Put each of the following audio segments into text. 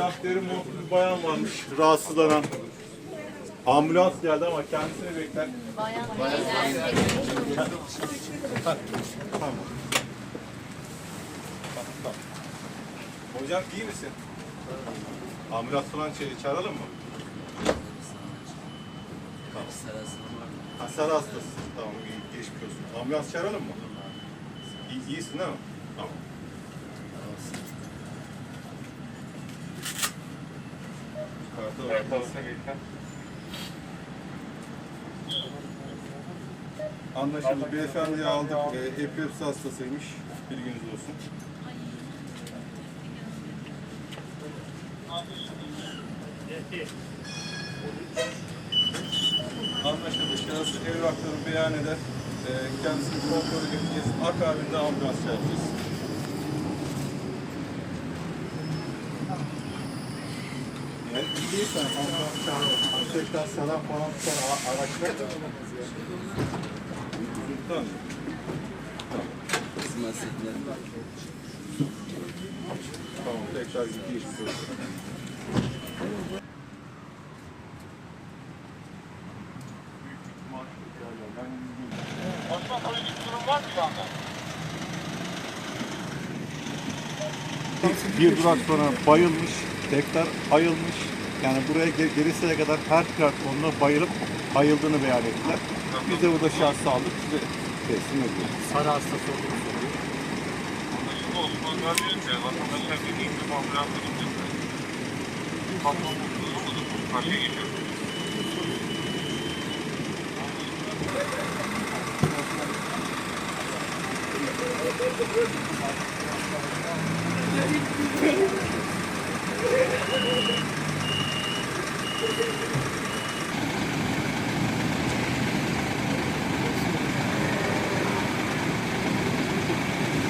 Siyah deri montlu bir bayan varmış rahatsızlanan. Ambulans geldi ama kendisini bekler. Tamam. Tamam. Hocam iyi misin? Ambulans falan ça- çağıralım mı? Tamam. Ha, sarı hastası. Tamam geçmiş olsun. Ambulans çağıralım mı? İyi, iyisin değil mi? Tamam. Kartı var. Anlaşıldı. Beyefendiyi aldık. E, epilepsi hastasıymış. Bilginiz olsun. Anlaşıldı. Şahıs evrakları beyan eder. E, kendisini kontrol edeceğiz. Akabinde ambulans çağıracağız. Yani iyi değilsen ambulans çağıralım. Tekrar selam falan sonra araçlar. Tamam. Tamam, tekrar gidiyoruz. Bir durak sonra bayılmış, tekrar ayılmış. Yani buraya ge- gelişene kadar her platformda bayılıp ayıldığını beyan ettiler. Biz de burada şahsı aldık, size teslim ediyoruz. Sarı hastası olduğunu söylüyor. Osman Gazi'de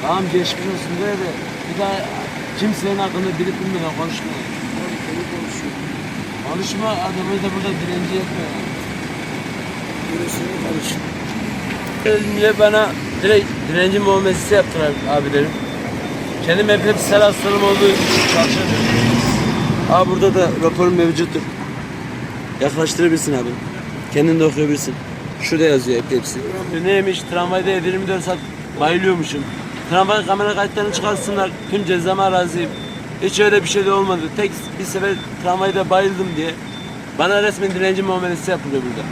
Tamam geçmiş olsun diye de bir daha kimsenin hakkında bilip bilmeden konuşma. Konuşma adamı da burada direnci yapma. Diye bana direkt direnci muamelesi yaptılar abilerim. Kendim epilepsisel hastalığım olduğu için çalışamıyorum. Aa burada da raporum mevcuttur. Yaklaştırabilirsin abi. Kendin de okuyabilirsin. Şurada yazıyor epilepsi. Neymiş? Tramvayda 24 saat bayılıyormuşum. Tramvay kamera kayıtlarını çıkarsınlar. Tüm cezama razıyım. Hiç öyle bir şey de olmadı. Tek bir sefer tramvayda bayıldım diye. Bana resmen direnci muamelesi yapılıyor burada.